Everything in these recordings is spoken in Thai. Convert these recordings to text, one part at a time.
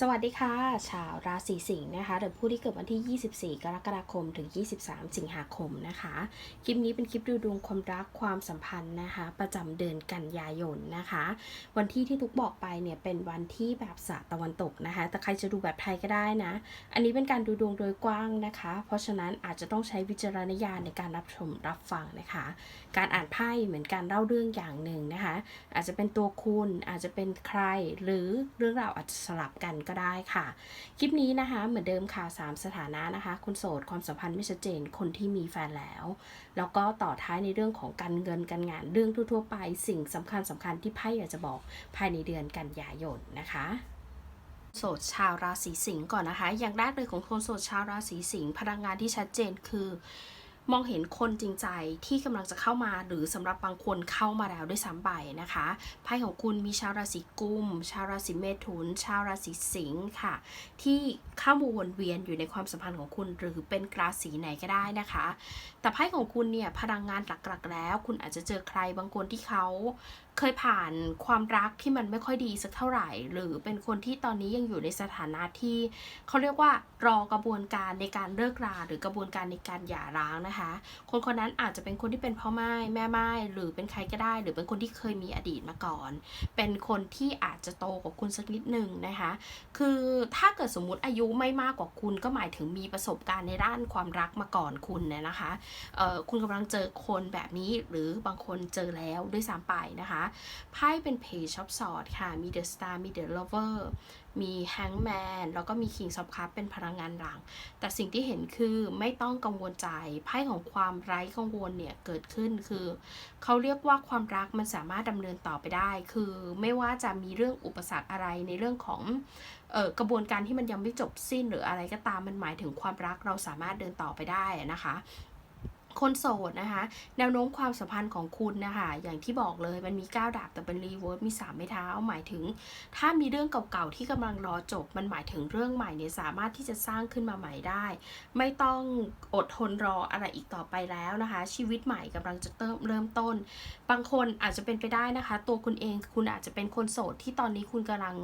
สวัสดีค่ะ ชาวราศีสิงห์นะคะหรือผู้ที่เกิดวันที่ 24 กรกฎาคมถึง 23 สิงหาคมนะคะ คลิปนี้เป็นคลิปดูดวงความรักความสัมพันธ์นะคะ ประจำเดือนกันยายนนะคะ วันที่ที่ทุกบอกไปเนี่ยเป็นวันที่แบบสตะวันตกนะคะ แต่ใครจะดูแบบไทยก็ได้นะ อันนี้เป็นการดูดวงโดยกว้างนะคะ เพราะฉะนั้นอาจจะต้องใช้วิจารณญาณในการรับชมรับฟังนะคะ การอ่านไพ่เหมือนการเล่าเรื่องอย่างหนึ่งนะคะ อาจจะเป็นตัวคุณอาจจะเป็นใครหรือเรื่องราวอาจจะสลับกันก็ได้ค่ะ คลิปนี้นะคะ เหมือนเดิมค่ะ 3 สถานะนะคะ คนโสดความสัมพันธ์ไม่ชัดเจนคนที่มีแฟนแล้ว แล้วก็ต่อท้ายในเรื่องของการเงินการงานเรื่องทั่วๆไป สิ่งสำคัญสำคัญที่ไพ่อยากจะบอกภายในเดือนกันยายนนะคะโสดชาวราศีสิงห์ก่อนนะคะ อย่างแรกเลยของคนโสดชาวราศีสิงห์พลังงานที่ชัดเจนคือ มองเห็นคนจริงใจที่กำลังจะเข้ามา หรือสำหรับบางคนเข้ามาแล้วด้วยซ้ำไปนะคะไพ่ของคุณมีชาวราศีกุม ชาวราศีเมถุน ชาวราศีสิงค์ค่ะ ที่เข้ามาวนเวียนอยู่ในความสัมพันธ์ของคุณ หรือเป็นราศีไหนก็ได้นะคะ แต่ไพ่ของคุณเนี่ยพลังงานหลักๆแล้ว คุณอาจจะเจอใครบางคนที่เขา เคยผ่านความรักที่มันไม่ค่อยดีสักเท่าไหร่ หรือเป็นคนที่ตอนนี้ยังอยู่ในสถานะที่เขาเรียกว่ารอกระบวนการในการเลิกรา หรือกระบวนการในการหย่าร้างนะคะ คนคนนั้นอาจจะเป็นคนที่เป็นพ่อไม้แม่ไม้หรือเป็นใครก็ได้ หรือเป็นคนที่เคยมีอดีตมาก่อน เป็นคนที่อาจจะโตกว่าคุณสักนิดหนึ่งนะคะ คือถ้าเกิดสมมุติอายุไม่มากกว่าคุณก็หมายถึงมีประสบการณ์ในด้านความรักมาก่อนคุณเนี่ยนะคะ คุณกำลังเจอคนแบบนี้หรือบางคนเจอแล้วด้วยซ้ำไปนะคะไพ่เป็นเพจช็อปสอดค่ะ มีเดอะสตาร์มีเดอะลเวอร์มีแฮงแมนแล้วก็มีคิงซอฟคัพเป็นพลังงานหลัง แต่สิ่งที่เห็นคือไม่ต้องกังวลใจ ไพ่ของความไร้กังวลเนี่ย เกิดขึ้นคือ เขาเรียกว่าความรักมันสามารถดำเนินต่อไปได้ คือไม่ว่าจะมีเรื่องอุปสรรคอะไรในเรื่องของกระบวนการที่มันยังไม่จบสิ้นหรืออะไรก็ตามมันหมายถึงความรักเราสามารถเดินต่อไปได้นะคะ คนโสดนะคะ แนวโน้มความสัมพันธ์ของคุณนะคะ อย่างที่บอกเลยมันมี 9 ดาบแต่เป็นรีเวิร์สมี 3 ไม้เท้า หมายถึง ถ้ามีเรื่องเก่าๆ ที่กำลังรอจบ มันหมายถึงเรื่องใหม่เนี่ยสามารถที่จะสร้างขึ้นมาใหม่ได้ ไม่ต้องอดทนรออะไรอีกต่อไปแล้วนะคะ ชีวิตใหม่กำลังจะเริ่มเริ่มต้น บางคนอาจจะเป็นไปได้นะคะ ตัวคุณเองคุณอาจจะเป็นคนโสดที่ตอนนี้คุณกำลัง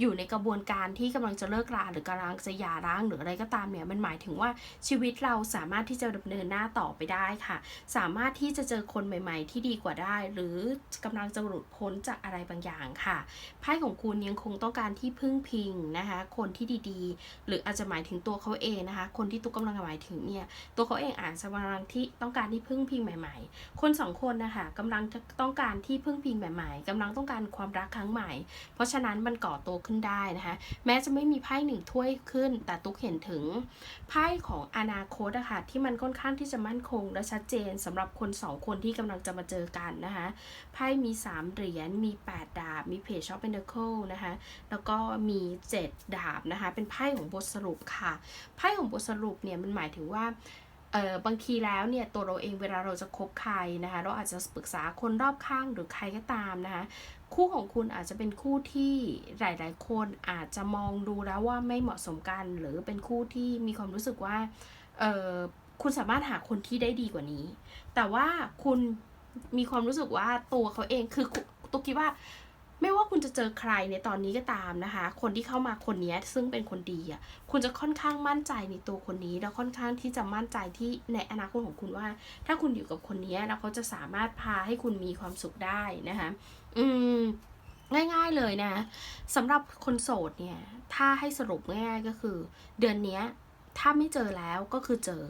อยู่ในกระบวนการที่กำลังจะเลิกราหรือกำลังจะหย่าร้างหรืออะไรก็ตามเนี่ยมันหมายถึงว่าชีวิตเราสามารถที่จะดำเนินหน้าต่อไปได้ค่ะ สามารถที่จะเจอคนใหม่ ๆ ที่ดีกว่าได้ หรือกำลังจะหลุดพ้นจากอะไรบางอย่างค่ะไพ่ของคุณยังคงต้องการที่พึ่งพิงนะคะ คนที่ดีๆ หรืออาจจะหมายถึงตัวเขาเองนะคะ คนที่ตุ๊กกำลังหมายถึงเนี่ยตัวเขาเองอาจจะกำลังที่ต้องการที่พึ่งพิงใหม่ ๆ คนสองคนนะคะกำลังต้องการที่พึ่งพิงใหม่ๆกำลังต้องการความรักครั้งใหม่ เพราะฉะนั้นมันก่อตัวขึ้นได้นะคะ แม้จะไม่มีไพ่หนึ่งถ้วยขึ้น แต่ตุ๊กเห็นถึงไพ่ของอนาคตอะค่ะที่มันค่อนข้างที่จะมั่นคงและชัดเจนสำหรับคนสองคนที่กำลังจะมาเจอกันนะคะไพ่มี 3 เหรียญมี 8 ดาบ มีเพจช็อปเป็นเดอร์นะคะแล้วก็มี 7 ดาบนะคะเป็นไพ่ของบทสรุปค่ะ ไพ่ของบทสรุปเนี่ยมันหมายถึงว่าเออบางทีแล้วเนี่ยตัวเราเองเวลาเราจะคบใครนะคะเราอาจจะปรึกษาคนรอบข้างหรือใครก็ตามนะคะคู่ของคุณอาจจะเป็นคู่ที่หลาย ๆ คนอาจจะมองดูแล้วว่าไม่เหมาะสมกัน หรือเป็นคู่ที่มีความรู้สึกว่าเออ คุณสามารถหาคนที่ได้ดีกว่านี้ แต่ว่าคุณมีความรู้สึกว่าตัวเขาเองคือตุกคิดว่า ไม่ว่าคุณจะเจอใครในตอนนี้ก็ตามนะคะ คนที่เข้ามาคนนี้ซึ่งเป็นคนดีอะคุณจะค่อนข้างมั่นใจในตัวคนนี้ แล้วค่อนข้างที่จะมั่นใจที่ในอนาคตของคุณว่า ถ้าคุณอยู่กับคนนี้แล้วเขาจะสามารถพาให้คุณมีความสุขได้นะคะอืมง่ายๆเลยนะสำหรับคนโสดเนี่ย ถ้าให้สรุปง่ายๆก็คือ เดือนนี้ถ้าไม่เจอแล้วก็คือเจอ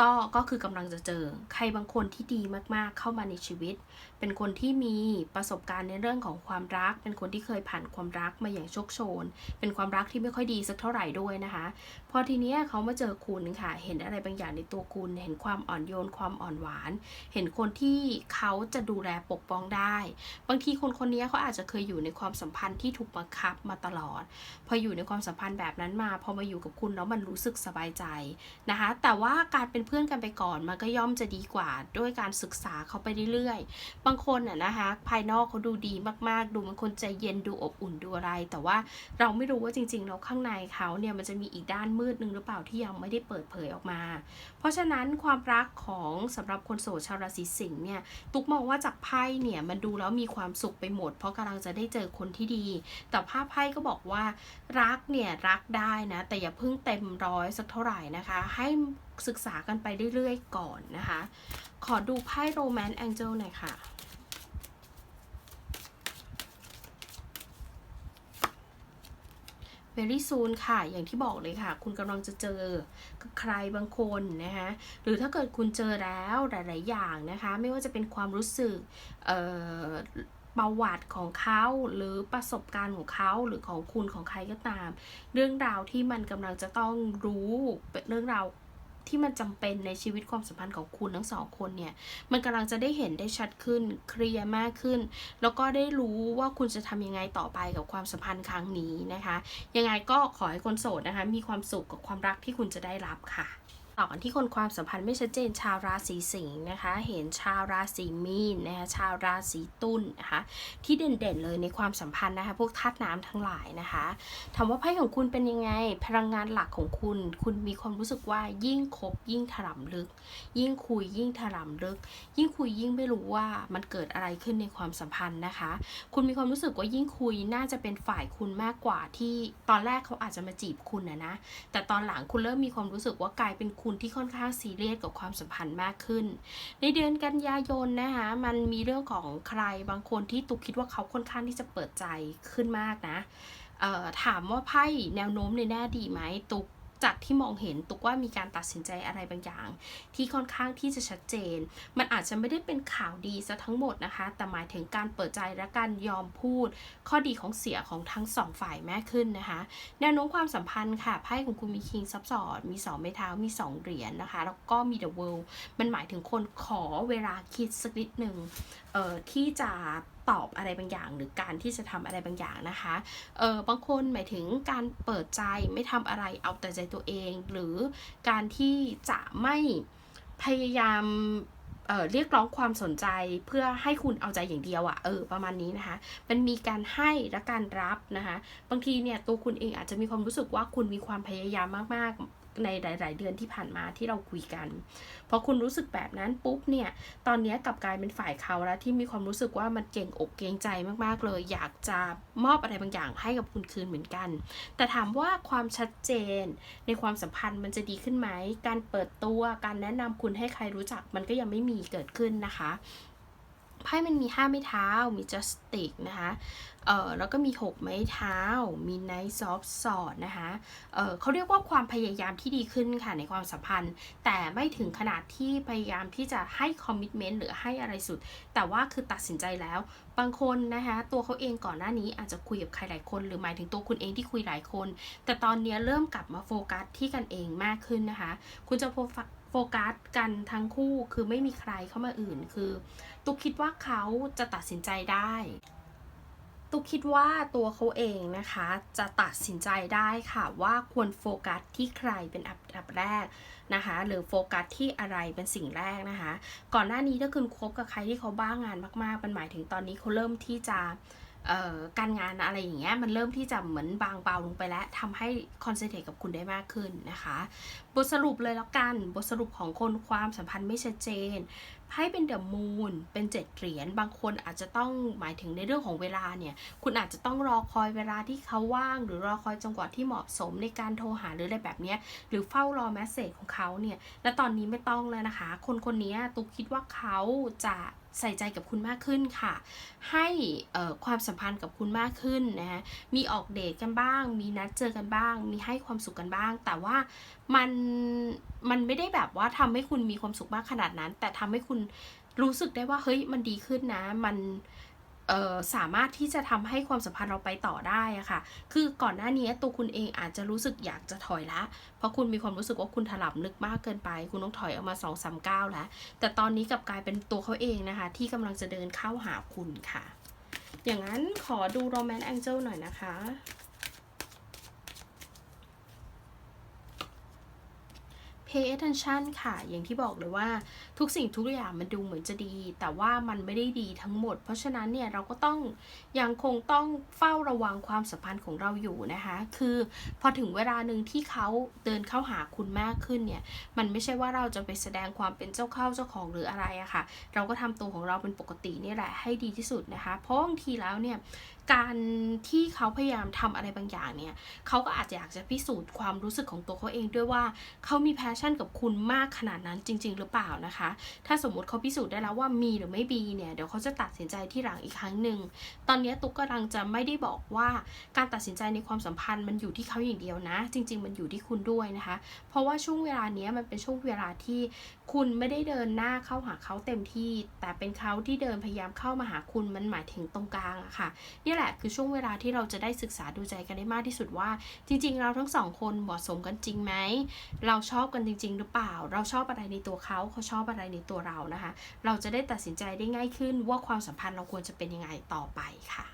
ก็ก็คือกำลังจะเจอใครบางคนที่ดีมากๆเข้ามาในชีวิต เป็นคนที่มีประสบการณ์ในเรื่องของความรัก เป็นคนที่เคยผ่านความรักมาอย่างโชคโชน เป็นความรักที่ไม่ค่อยดีสักเท่าไหร่ด้วยนะคะ พอทีเนี้ยเขามาเจอคุณค่ะ เห็นอะไรบางอย่างในตัวคุณ เห็นความอ่อนโยน ความอ่อนหวาน เห็นคนที่เขาจะดูแลปกป้องได้ บางทีคนคนนี้เขาอาจจะเคยอยู่ในความสัมพันธ์ที่ถูกบังคับมาตลอด พออยู่ในความสัมพันธ์แบบนั้นมา พอมาอยู่กับคุณแล้วมันรู้สึกสบายใจนะคะ แต่ว่าการเป็นเพื่อนกันไปก่อนมันก็ย่อมจะดีกว่าด้วยการศึกษาเขาไปเรื่อยๆางคนอะนะคะ ภายนอกเขาดูดีมากๆ ดูเป็นคนใจเย็นดูอบอุ่นดูอะไร แต่ว่าเราไม่รู้ว่าจริงๆแล้วข้างในเขาเนี่ยมันจะมีอีกด้านมืดหนึงหรือเปล่าที่ยังไม่ได้เปิดเผยออกมา เพราะฉะนั้นความรักของสำหรับคนโสดชาวราศีสิงห์เนี่ยตุ๊กมองว่าจากไพ่เนี่ยมันดูแล้วมีความสุขไปหมด เพราะกำลังจะได้เจอคนที่ดี แต่ภาพไพ่ก็บอกว่ารักเนี่ยรักได้นะแต่อย่าเพิ่งเต็มร้อยสักเท่าไหร่นะคะ ให้ ศึกษากันไปเรื่อยๆก่อนนะคะ ขอดูไพ่โรแมนต์แองเจิลหน่อยค่ะ very soon ค่ะ อย่างที่บอกเลยค่ะ คุณกำลังจะเจอกับใครบางคนนะคะหรือถ้าเกิดคุณเจอแล้วหลาย ๆ อย่างนะคะ ไม่ว่าจะเป็นความรู้สึกประวัติของเขาหรือประสบการณ์ของเขาหรือของคุณของใครก็ตาม เรื่องราวที่มันกำลังจะต้องรู้เป็นเรื่องราว ที่มันจำเป็นในชีวิตความสัมพันธ์ของคุณทั้งสองคนเนี่ย มันกำลังจะได้เห็นได้ชัดขึ้นเคลียร์มากขึ้น แล้วก็ได้รู้ว่าคุณจะทำยังไงต่อไปกับความสัมพันธ์ครั้งนี้นะคะ ยังไงก็ขอให้คนโสดนะคะ มีความสุขกับความรักที่คุณจะได้รับค่ะ ต่อกันที่คนความสัมพันธ์ไม่ชัดเจนชาวราศีสิงห์นะคะ เห็นชาวราศีมีนนะคะชาวราศีตุลนนะคะที่เด่นๆเลยในความสัมพันธ์นะคะพวกธาตุน้ำทั้งหลายนะคะถามว่าไพ่ของคุณเป็นยังไง พลังงานหลักของคุณ คุณมีความรู้สึกว่ายิ่งคบยิ่งถล่มลึก ยิ่งคุยยิ่งถล่มลึก ยิ่งคุยยิ่งไม่รู้ว่ามันเกิดอะไรขึ้นในความสัมพันธ์นะคะ คุณมีความรู้สึกว่ายิ่งคุยน่าจะเป็นฝ่ายคุณมากกว่าที่ตอนแรกเขาอาจจะมาจีบคุณนะนะแต่ตอนหลังคุณเริ่มมีความรู้สึกว่ากลายเป็นคุณณที่ค่อนข้างซีเรียสกับความสัมพันธ์มากขึ้น ในเดือนกันยายนนะคะมันมีเรื่องของใครบางคนที่ตุกคิดว่าเขาค่อนข้างที่จะเปิดใจขึ้นมากนะถามว่าไพ่แนวโน้มในแน่ดีไหมตุก จากที่มองเห็นตุกว่ามีการตัดสินใจอะไรบางอย่าง ที่ค่อนข้างที่จะชัดเจน มันอาจจะไม่ได้เป็นข่าวดีซะทั้งหมดนะคะ แต่หมายถึงการเปิดใจและการยอมพูด ข้อดีของเสียของทั้งสองฝ่ายมากขึ้นนะคะแนวโน้มความสัมพันธ์ค่ะไพ่ของคุณมีคิงซับสอดมี2ไม้เท้ามี 2 เหรียญนะคะ แล้วก็มี The World มันหมายถึงคนขอเวลาคิดสักนิดหนึ่งเอ่อที่จะ ตอบอะไรบางอย่าง หรือการที่จะทำอะไรบางอย่างนะคะเออบางคนหมายถึงการเปิดใจไม่ทำอะไรเอาแต่ใจตัวเอง หรือการที่จะไม่พยายามเเรียกร้องความสนใจเพื่อให้คุณเอาใจอย่างเดียวอะ่ะเออประมาณนี้นะคะ มันมีการให้และการรับนะคะ บางทีเนี่ยตัวคุณเองอาจจะมีความรู้สึกว่าคุณมีความพยายามมากๆ ในหลาย ๆ เดือนที่ผ่านมาที่เราคุยกันพอคุณรู้สึกแบบนั้นปุ๊บเนี่ย ตอนนี้กลับกลายเป็นฝ่ายเขาแล้วที่มีความรู้สึกว่ามันเก่งอกเกรงใจมาก ๆ เลย อยากจะมอบอะไรบางอย่างให้กับคุณคืนเหมือนกัน แต่ถามว่าความชัดเจนในความสัมพันธ์มันจะดีขึ้นไหม การเปิดตัว การแนะนำคุณให้ใครรู้จักมันก็ยังไม่มีเกิดขึ้นนะคะ ไพ่มันมีห้าไม้เท้า มีจัสติกนะคะ เอ่อ แล้วก็มี 6 ไม้เท้า มีไนท์ซอฟสอดนะคะ เอ่อเขาเรียกว่าความพยายามที่ดีขึ้นค่ะในความสัมพันธ์ แต่ไม่ถึงขนาดที่พยายามที่จะให้คอมมิชเมนต์หรือให้อะไรสุด แต่ว่าคือตัดสินใจแล้ว บางคนนะคะ ตัวเขาเองก่อนหน้านี้อาจจะคุยกับใครหลายคน หรือหมายถึงตัวคุณเองที่คุยหลายคน แต่ตอนนี้เริ่มกลับมาโฟกัสที่กันเองมากขึ้นนะคะ คุณจะโฟ โฟกัสกันทั้งคู่คือไม่มีใครเข้ามาอื่น คือตุกคิดว่าเขาจะตัดสินใจได้ตุกคิดว่าตัวเขาเองนะคะ จะตัดสินใจได้ค่ะว่าควรโฟกัสที่ใครเป็นอันดับแรกนะคะ หรือโฟกัสที่อะไรเป็นสิ่งแรกนะคะ ก่อนหน้านี้ถ้าคุณคบกับใครที่เขาบ้างงานมากๆมันหมายถึงตอนนี้เขาเริ่มที่จะ การงานอะไรอย่างเงี้ยมันเริ่มที่จะเหมือนบางเบาลงไปแล้วทำให้คอนเซนเทรตกับคุณได้มากขึ้นนะคะ บทสรุปเลยแล้วกัน บทสรุปของคนความสัมพันธ์ไม่ชัดเจน ไพ่เป็นเดอะมูนเป็นเจ็ดเหรียญบางคนอาจจะต้องหมายถึงในเรื่องของเวลาเนี่ย คุณอาจจะต้องรอคอยเวลาที่เขาว่าง หรือรอคอยจังหวะที่เหมาะสมในการโทรหาหรืออะไรแบบนี้หรือเฝ้ารอแมสเซจของเขาเนี่ย และตอนนี้ไม่ต้องแล้วนะคะ คนคนนี้ตุกคิดว่าเขาจะใส่ใจกับคุณมากขึ้นค่ะ ให้ความสัมพันธ์กับคุณมากขึ้นนะฮะมีออกเดทกันบ้าง มีนัดเจอกันบ้าง มีให้ความสุขกันบ้าง แต่ว่า มันมันไม่ได้แบบว่าทำให้คุณมีความสุขมากขนาดนั้น แต่ทำให้คุณรู้สึกได้ว่าเฮ้ยมันดีขึ้นนะ มันสามารถที่จะทำให้ความสัมพันธ์เราไปต่อได้อะค่ะ คือก่อนหน้านี้ตัวคุณเองอาจจะรู้สึกอยากจะถอยละ เพราะคุณมีความรู้สึกว่าคุณถลับลึกมากเกินไป คุณต้องถอยออกมา2อสามก้าวแล้ว แต่ตอนนี้กลับกลายเป็นตัวเขาเองนะคะ ที่กำลังจะเดินเข้าหาคุณค่ะ อย่างนั้นขอดูโรแมนต์แองเจิลหน่อยนะคะ เพ pay attention ค่ะ อย่างที่บอกเลยว่าทุกสิ่งทุกอย่างมันดูเหมือนจะดี แต่ว่ามันไม่ได้ดีทั้งหมด เพราะฉะนั้นเนี่ยเราก็ต้องยังคงต้องเฝ้าระวังความสัมพันธ์ของเราอยู่นะคะ คือพอถึงเวลาหนึ่งที่เขาเดินเข้าหาคุณมากขึ้นเนี่ย มันไม่ใช่ว่าเราจะไปแสดงความเป็นเจ้าเข้าเจ้าของหรืออะไรอะค่ะ เราก็ทำตัวของเราเป็นปกตินี่แหละให้ดีที่สุดนะคะ เพราะบางทีแล้วเนี่ยการที่เขาพยายามทำอะไรบางอย่างเนี่ยเขาก็อาจจะอยากจะพิสูจน์ความรู้สึกของตัวเขาเองด้วยว่าเขามีแพชชั่นกับคุณมากขนาดนั้นจริง ๆ หรือเปล่านะคะ ถ้าสมมติเขาพิสูจน์ได้แล้วว่ามีหรือไม่มีเนี่ยเดี๋ยวเขาจะตัดสินใจที่หลังอีกครั้งหนึ่งตอนนี้ตุ๊กกำลังจะไม่ได้บอกว่าการตัดสินใจในความสัมพันธ์มันอยู่ที่เขาอย่างเดียวนะ จริง ๆ มันอยู่ที่คุณด้วยนะคะ เพราะว่าช่วงเวลานี้มันเป็นช่วงเวลาที่คุณไม่ได้เดินหน้าเข้าหาเขาเต็มที่ แต่เป็นเขาที่เดินพยายามเข้ามาหาคุณมันหมายถึงตรงกลางอะค่ะนี่แหละคือช่วงเวลาที่เราจะได้ศึกษาดูใจกันได้มากที่สุดว่า จริง ๆ เราทั้งสองคนเหมาะสมกันจริงไหมเราชอบกันจริง ๆ หรือเปล่า เราชอบอะไรในตัวเขาเขาชอบอะไรในตัวเรานะคะ เราจะได้ตัดสินใจได้ง่ายขึ้นว่าความสัมพันธ์เราควรจะเป็นยังไงต่อไปค่ะ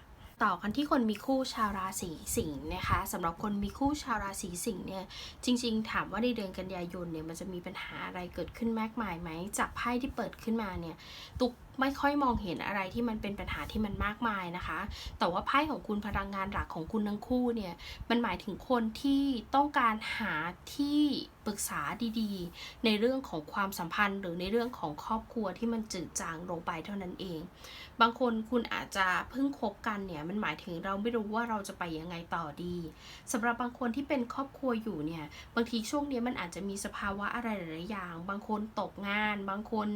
ต่อกันที่คนมีคู่ชาวราศีสิงห์นะคะสำหรับคนมีคู่ชาวราศีสิงห์เนี่ยจริง ๆ ถามว่าในเดือนกันยายนเนี่ยมันจะมีปัญหาอะไรเกิดขึ้นมากมายไหมจากไพ่ที่เปิดขึ้นมาเนี่ยตุก ไม่ค่อยมองเห็นอะไรที่มันเป็นปัญหาที่มันมากมายนะคะ แต่ว่าไพ่ของคุณพลังงานหลักของคุณทั้งคู่เนี่ย มันหมายถึงคนที่ต้องการหาที่ปรึกษาดีๆ ในเรื่องของความสัมพันธ์ หรือในเรื่องของครอบครัวที่มันจืดจางลงไปเท่านั้นเอง บางคนคุณอาจจะเพิ่งคบกันเนี่ย มันหมายถึงเราไม่รู้ว่าเราจะไปยังไงต่อดีสำหรับบางคนที่เป็นครอบครัวอยู่เนี่ย บางทีช่วงนี้มันอาจจะมีสภาวะอะไรหลายอย่าง บางคนตกงาน บางคน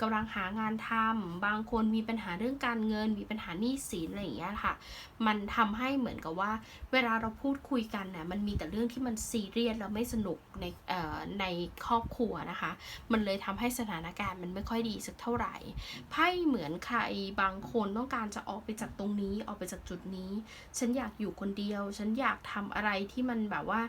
กำลังหางานทำบางคนมีปัญหาเรื่องการเงิน มีปัญหาหนี้สินอะไรอย่างเงี้ยค่ะ มันทำให้เหมือนกับว่า เวลาเราพูดคุยกันเนี่ยมันมีแต่เรื่องที่มันซีเรียสแล้วไม่สนุกในในครอบครัวนะคะ มันเลยทำให้สถานการณ์มันไม่ค่อยดีสักเท่าไหร่ไพ่เหมือนใครบางคนต้องการจะออกไปจากตรงนี้ออกไปจากจุดนี้ ฉันอยากอยู่คนเดียว ฉันอยากทำอะไรที่มันแบบว่า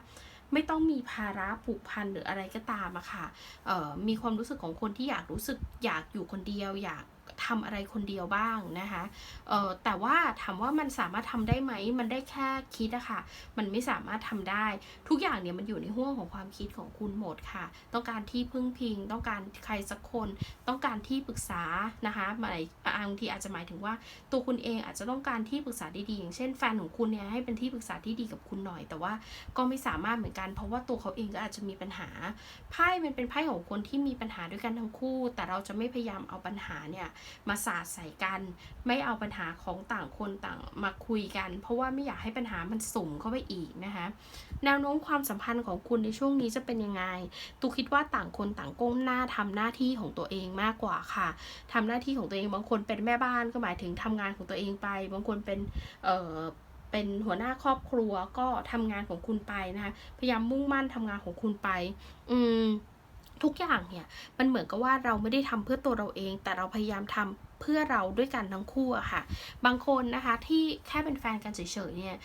ไม่ต้องมีภาระผูกพันหรืออะไรก็ตามอะค่ะเอ่อมีความรู้สึกของคนที่อยากรู้สึกอยากอยู่คนเดียวอยาก ทำอะไรคนเดียวบ้างนะคะเอ่อแต่ว่าถามว่ามันสามารถทำได้ไหม มันได้แค่คิดอะค่ะ มันไม่สามารถทำได้ ทุกอย่างเนี่ยมันอยู่ในห่วงของความคิดของคุณหมดค่ะ ต้องการที่พึ่งพิง ต้องการใครสักคน ต้องการที่ปรึกษานะคะหมายบางทีอาจจะหมายถึงว่าตัวคุณเองอาจจะต้องการที่ปรึกษาดีๆอย่างเช่นแฟนของคุณเนี่ยให้เป็นที่ปรึกษาที่ดีกับคุณหน่อย แต่ว่าก็ไม่สามารถเหมือนกัน เพราะว่าตัวเขาเองก็อาจจะมีปัญหาไพ่มันเป็นไพ่ของคนที่มีปัญหาด้วยกันทั้งคู่ แต่เราจะไม่พยายามเอาปัญหาเนี่ยมาสาดใส่กัน ไม่เอาปัญหาของต่างคนต่างมาคุยกัน เพราะว่าไม่อยากให้ปัญหามันสุ่มเข้าไปอีกนะคะแนวโน้มความสัมพันธ์ของคุณในช่วงนี้จะเป็นยังไงตูคิดว่าต่างคนต่างก้มหน้าทำหน้าที่ของตัวเองมากกว่าค่ะทำหน้าที่ของตัวเองบางคนเป็นแม่บ้านก็หมายถึงทำงานของตัวเองไป บางคนเป็นเอ่อเป็นหัวหน้าครอบครัวก็ทำงานของคุณไปนะคะพยายามมุ่งมั่นทำงานของคุณไป อืม ทุกอย่างเนี่ยมันเหมือนกับว่าเราไม่ได้ทำเพื่อตัวเราเอง แต่เราพยายามทำเพื่อเราด้วยกันทั้งคู่อะค่ะ บางคนนะคะที่แค่เป็นแฟนกันเฉยๆเนี่ย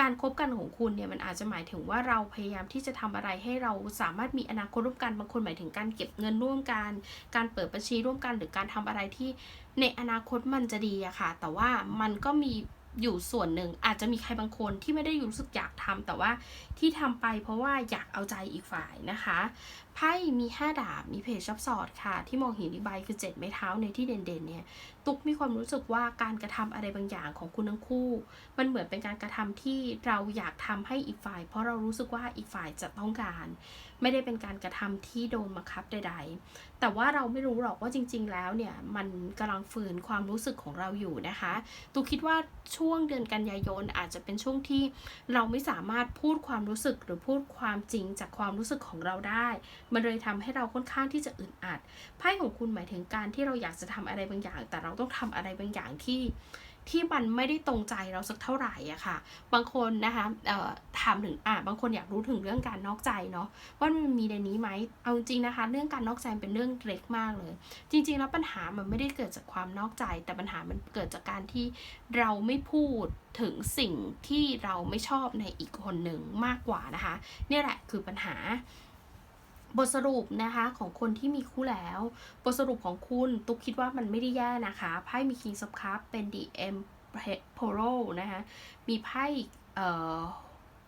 การคบกันของคุณเนี่ยมันอาจจะหมายถึงว่าเราพยายามที่จะทำอะไรให้เราสามารถมีอนาคตร่วมกันบางคนหมายถึงการเก็บเงินร่วมกัน การเปิดบัญชีร่วมกัน หรือการทำอะไรที่ในอนาคตมันจะดีอะค่ะ แต่ว่ามันก็มี อยู่ส่วนหนึ่งอาจจะมีใครบางคนที่ไม่ได้รู้สึกอยากทำแต่ว่าที่ทำไปเพราะว่าอยากเอาใจอีกฝ่ายนะคะไพ่มี 5 ดาบมีเพจซับสอดค่ะ ที่มองเห็นอีกใบคือ 7 ไม้เท้าในที่เด่นๆเนี่ยตุกมีความรู้สึกว่าการกระทำอะไรบางอย่างของคุณทั้งคู่ มันเหมือนเป็นการกระทำที่เราอยากทำให้อีกฝ่าย เพราะเรารู้สึกว่าอีกฝ่ายจะต้องการ ไม่ได้เป็นการกระทำที่โดนบังคับใด ๆ แต่ว่าเราไม่รู้หรอกว่าจริง ๆ แล้วเนี่ยมันกำลังฝืนความรู้สึกของเราอยู่นะคะตูคิดว่าช่วงเดือนกันยายนอาจจะเป็นช่วงที่เราไม่สามารถพูดความรู้สึกหรือพูดความจริงจากความรู้สึกของเราได้ มันเลยทำให้เราค่อนข้างที่จะอึดอัด ไพ่ของคุณหมายถึงการที่เราอยากจะทำอะไรบางอย่าง แต่เราต้องทำอะไรบางอย่างที่ที่มันไม่ได้ตรงใจเราสักเท่าไหร่อะค่ะ บางคนนะคะถามถึงอะบางคนอยากรู้ถึงเรื่องการนอกใจเนาะว่ามันมีในนี้ไหมเอาจริงนะคะ เรื่องการนอกใจเป็นเรื่องเล็กมากเลย จริง ๆ แล้วปัญหามันไม่ได้เกิดจากความนอกใจ แต่ปัญหามันเกิดจากการที่เราไม่พูดถึงสิ่งที่เราไม่ชอบในอีกคนหนึ่งมากกว่านะคะ นี่แหละคือปัญหา บทสรุปนะคะของคนที่มีคู่แล้ว บทสรุปของคุณตุ๊กคิดว่ามันไม่ได้แย่นะคะไพ่มี King of Cups เป็น DM Poro นะคะมีไพ่เอ่อ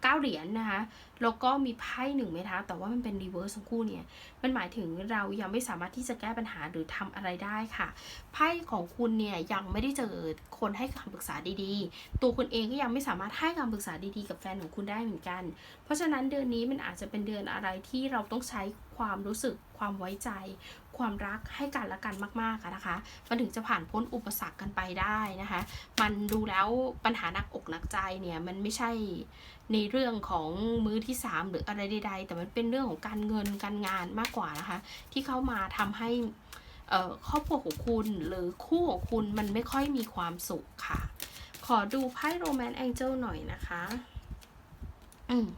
เก้าเหรียญนะคะ แล้วก็มีไพ่หนึ่งเมทัลแต่ว่ามันเป็นรีเวิร์สทั้งคู่เนี่ย มันหมายถึงเรายังไม่สามารถที่จะแก้ปัญหาหรือทำอะไรได้ค่ะ ไพ่ของคุณเนี่ยยังไม่ได้เจอคนให้คำปรึกษาดีๆ ตัวคุณเองก็ยังไม่สามารถให้คำปรึกษาดีๆ กับแฟนของคุณได้เหมือนกัน เพราะฉะนั้นเดือนนี้มันอาจจะเป็นเดือนอะไรที่เราต้องใช้ความรู้สึกความไว้ใจ ความรักให้กันและกันมากๆนะคะ มันถึงจะผ่านพ้นอุปสรรคกันไปได้นะคะ มันดูแล้วปัญหาหนักอกหนักใจเนี่ยมันไม่ใช่ในเรื่องของมือที่สามหรืออะไรใดๆ แต่มันเป็นเรื่องของการเงินการงานมากกว่านะคะ ที่เข้ามาทำให้ครอบครัวของคุณหรือคู่ของคุณมันไม่ค่อยมีความสุขค่ะ ขอดูไพ่โรแมนต์แองเจิลหน่อยนะคะ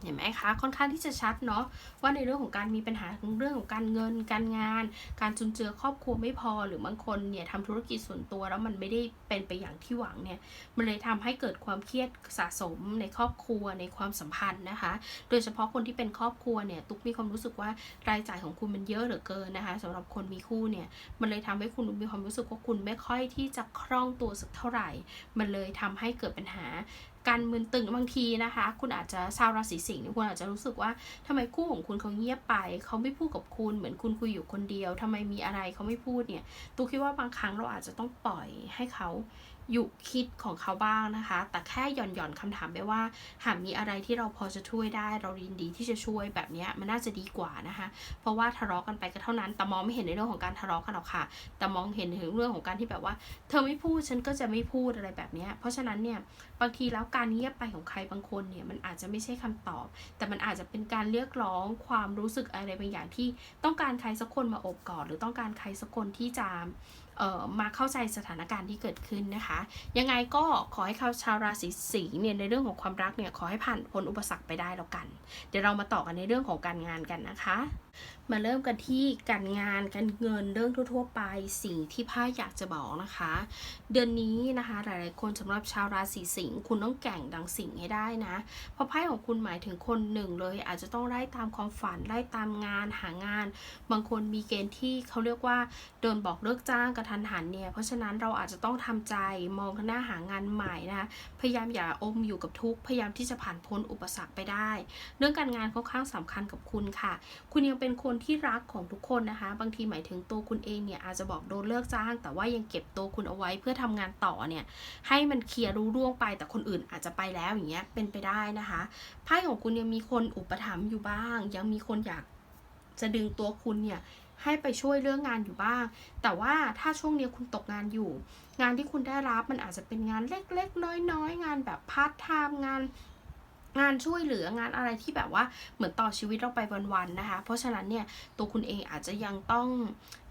เห็นไหมคะค่อนข้างที่จะชัดเนาะว่าในเรื่องของการมีปัญหาเรื่องของการเงิน การงาน การจุนเจือครอบครัวไม่พอหรือบางคนเนี่ยทำธุรกิจส่วนตัวแล้วมันไม่ได้เป็นไปอย่างที่หวังเนี่ยมันเลยทำให้เกิดความเครียดสะสมในครอบครัวในความสัมพันธ์นะคะ โดยเฉพาะคนที่เป็นครอบครัวเนี่ยตุ๊กมีความรู้สึกว่ารายจ่ายของคุณมันเยอะเหลือเกินนะคะสำหรับคนมีคู่เนี่ยมันเลยทำให้คุณมีความรู้สึกว่าคุณไม่ค่อยที่จะคล่องตัวสักเท่าไหร่ มันเลยทำให้เกิดปัญหา การมึนตึงบางทีนะคะ คุณอาจจะชาวราศีสิงห์นี่คุณอาจจะรู้สึกว่าทำไมคู่ของคุณเขาเงียบไป เขาไม่พูดกับคุณเหมือนคุณคุยอยู่คนเดียวทำไมมีอะไรเขาไม่พูดเนี่ยตูคิดว่าบางครั้งเราอาจจะต้องปล่อยให้เขา อยู่คิดของเขาบ้างนะคะ แต่แค่หย่อนหย่อนคำถามไปว่า หากมีอะไรที่เราพอจะช่วยได้ เรายินดีที่จะช่วยแบบนี้มันน่าจะดีกว่านะคะ เพราะว่าทะเลาะกันไปก็เท่านั้น แต่มองไม่เห็นในเรื่องของการทะเลาะกันหรอกค่ะ แต่มองเห็นถึงเรื่องของการที่แบบว่า เธอไม่พูดฉันก็จะไม่พูดอะไรแบบนี้ เพราะฉะนั้นเนี่ยบางทีแล้วการเงียบไปของใครบางคนเนี่ยมันอาจจะไม่ใช่คำตอบ แต่มันอาจจะเป็นการเรียกร้องความรู้สึกอะไรบางอย่างที่ต้องการใครสักคนมาอบกอดหรือต้องการใครสักคนที่จะ มาเข้าใจสถานการณ์ที่เกิดขึ้นนะคะ ยังไงก็ขอให้เขาชาวราศีสิงห์เนี่ยในเรื่องของความรักเนี่ยขอให้ผ่านพ้นอุปสรรคไปได้แล้วกัน เดี๋ยวเรามาต่อกันในเรื่องของการงานกันนะคะ มาเริ่มกันที่การงานการเงินเรื่องทั่ว ๆ ไปสิ่งที่พ่ายอยากจะบอกนะคะ เดือนนี้นะคะหลายๆ คนสำหรับชาวราศีสิงห์คุณต้องแก่งดังสิงห์ให้ได้นะเพราะไพ่ของคุณหมายถึงคนหนึ่งเลย อาจจะต้องไล่ตามความฝันไล่ตามงานหางาน บางคนมีเกณฑ์ที่เขาเรียกว่าโดนบอกเลิกจ้างกันระทันหันเนี่ย เพราะฉะนั้นเราอาจจะต้องทำใจมองข้างหน้าหางานใหม่นะคะพยายามอย่าอมอยู่กับทุกข์พยายามที่จะผ่านพ้นอุปสรรคไปได้ เรื่องการงานค่อนข้างสำคัญกับคุณค่ะ คุณยังเป็นคนที่รักของทุกคนนะคะ บางทีหมายถึงตัวคุณเองเนี่ยอาจจะบอกโดนเลิกจ้าง แต่ว่ายังเก็บตัวคุณเอาไว้เพื่อทำงานต่อเนี่ยให้มันเคลียร์รู้ร่วงไปแต่คนอื่นอาจจะไปแล้วอย่างเงี้ยเป็นไปได้นะคะไพ่ของคุณยังมีคนอุปถัมภ์อยู่บ้าง ยังมีคนอยากจะดึงตัวคุณเนี่ย ให้ไปช่วยเรื่องงานอยู่บ้าง แต่ว่าถ้าช่วงนี้คุณตกงานอยู่ งานที่คุณได้รับมันอาจจะเป็นงานเล็กๆ น้อยๆ งานแบบพาร์ทไทม์งาน งานช่วยเหลืองานอะไรที่แบบว่าเหมือนต่อชีวิตเราไปวันๆนะคะ เพราะฉะนั้นเนี่ยตัวคุณเองอาจจะยังต้อง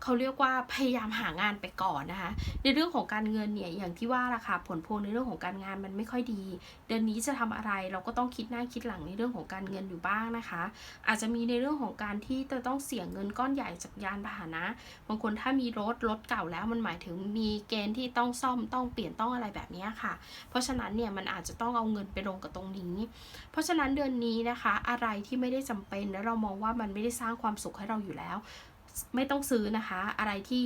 เขาเรียกว่าพยายามหางานไปก่อนนะคะ ในเรื่องของการเงินเนี่ยอย่างที่ว่าละค่ะผลพวงในเรื่องของการงานมันไม่ค่อยดี เดือนนี้จะทำอะไรเราก็ต้องคิดหน้าคิดหลังในเรื่องของการเงินอยู่บ้างนะคะ อาจจะมีในเรื่องของการที่จะต้องเสี่ยงเงินก้อนใหญ่จากยานพาหนะบางคนถ้ามีรถรถเก่าแล้วมันหมายถึงมีเกณฑ์ที่ต้องซ่อมต้องเปลี่ยนต้องอะไรแบบนี้ค่ะ เพราะฉะนั้นเนี่ยมันอาจจะต้องเอาเงินไปลงกับตรงนี้เพราะฉะนั้นเดือนนี้นะคะ อะไรที่ไม่ได้จำเป็นแล้วเรามองว่ามันไม่ได้สร้างความสุขให้เราอยู่แล้ว ไม่ต้องซื้อนะคะ อะไรที่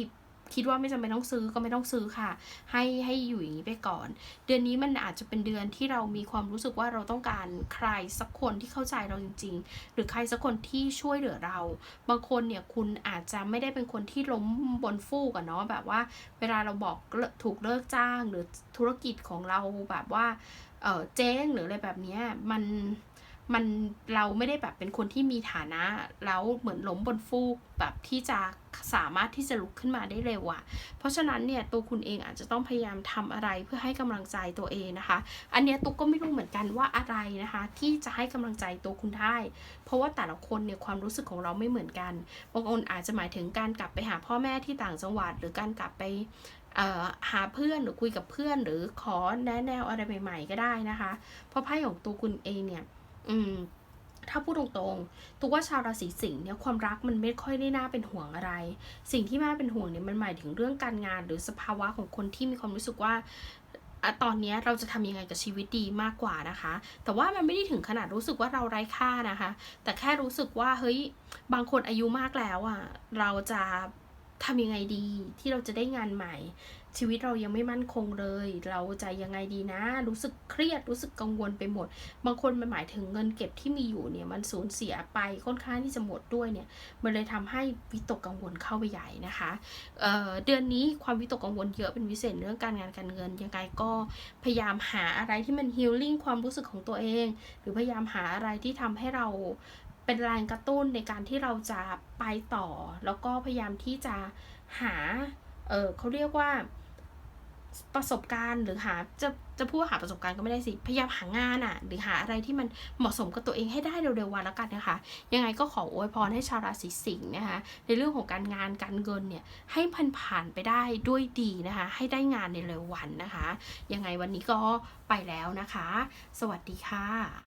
คิดว่าไม่จำเป็นต้องซื้อก็ไม่ต้องซื้อค่ะ ให้ให้อยู่อย่างนี้ไปก่อน เดือนนี้มันอาจจะเป็นเดือนที่เรามีความรู้สึกว่าเราต้องการใครสักคนที่เข้าใจเราจริง ๆ หรือใครสักคนที่ช่วยเหลือเรา บางคนเนี่ยคุณอาจจะไม่ได้เป็นคนที่ล้มบนฟูกอะเนาะแบบว่า เวลาเราบอกถูกเลิกจ้างหรือธุรกิจของเราแบบว่า เออเจ๊งหรืออะไรแบบนี้มันมันเราไม่ได้แบบเป็นคนที่มีฐานะ แล้วเหมือนล้มบนฟูกแบบที่จะสามารถที่จะลุกขึ้นมาได้เร็วอะเพราะฉะนั้นเนี่ยตัวคุณเองอาจจะต้องพยายามทำอะไรเพื่อให้กำลังใจตัวเองนะคะ อันเนี้ยตุ๊กก็ไม่รู้เหมือนกันว่าอะไรนะคะ ที่จะให้กำลังใจตัวคุณได้ เพราะว่าแต่ละคนเนี่ยความรู้สึกของเราไม่เหมือนกันบางคนอาจจะหมายถึงการกลับไปหาพ่อแม่ที่ต่างจังหวัด หรือการกลับไป หาเพื่อนหรือคุยกับเพื่อน หรือขอแนะแนวอะไรใหม่ๆก็ได้นะคะ เพราะไพ่ของตัวคุณเองเนี่ย อืมถ้าพูดตรงๆ ตัวว่าชาวราศีสิงห์เนี่ยความรักมันไม่ค่อยได้น่าเป็นห่วงอะไร สิ่งที่น่าเป็นห่วงเนี่ยมันหมายถึงเรื่องการงาน หรือสภาวะของคนที่มีความรู้สึกว่าอตอนนี้เราจะทำยังไงกับชีวิตดีมากกว่านะคะ แต่ว่ามันไม่ได้ถึงขนาดรู้สึกว่าเราไร้ค่านะคะ แต่แค่รู้สึกว่าเฮ้ยบางคนอายุมากแล้วอะ เราจะ ทำยังไงดีที่เราจะได้งานใหม่ ชีวิตเรายังไม่มั่นคงเลย เราจะยังไงดีนะ รู้สึกเครียดรู้สึกกังวลไปหมด บางคนมันหมายถึงเงินเก็บที่มีอยู่เนี่ยมันสูญเสียไปค่อนข้างที่จะหมดด้วยเนี่ยมันเลยทำให้วิตกกังวลเข้าไปใหญ่นะคะเเดือนนี้ความวิตกกังวลเยอะเป็นพิเศษเรื่องการงานการเงินยังไงก็พยายามหาอะไรที่มันฮิลลิ่งความรู้สึกของตัวเอง หรือพยายามหาอะไรที่ทำให้เรา เป็นแรงกระตุ้นในการที่เราจะไปต่อ แล้วก็พยายามที่จะหา เออเขาเรียกว่าประสบการณ์หรือหาจะจะพูดหาประสบการณ์ก็ไม่ได้สิ พยายามหางานอะ่ะ หรือหาอะไรที่มันเหมาะสมกับตัวเองให้ได้เร็วๆวันแล้วกันนะคะ ยังไงก็ขออวยพรให้ชาวราศีสิงห์นะคะ ในเรื่องของการงานการเงินเนี่ย ให้พันผ่านไปได้ด้วยดีนะคะ ให้ได้งานในเร็ววันนะคะ ยังไงวันนี้ก็ไปแล้วนะคะ สวัสดีค่ะ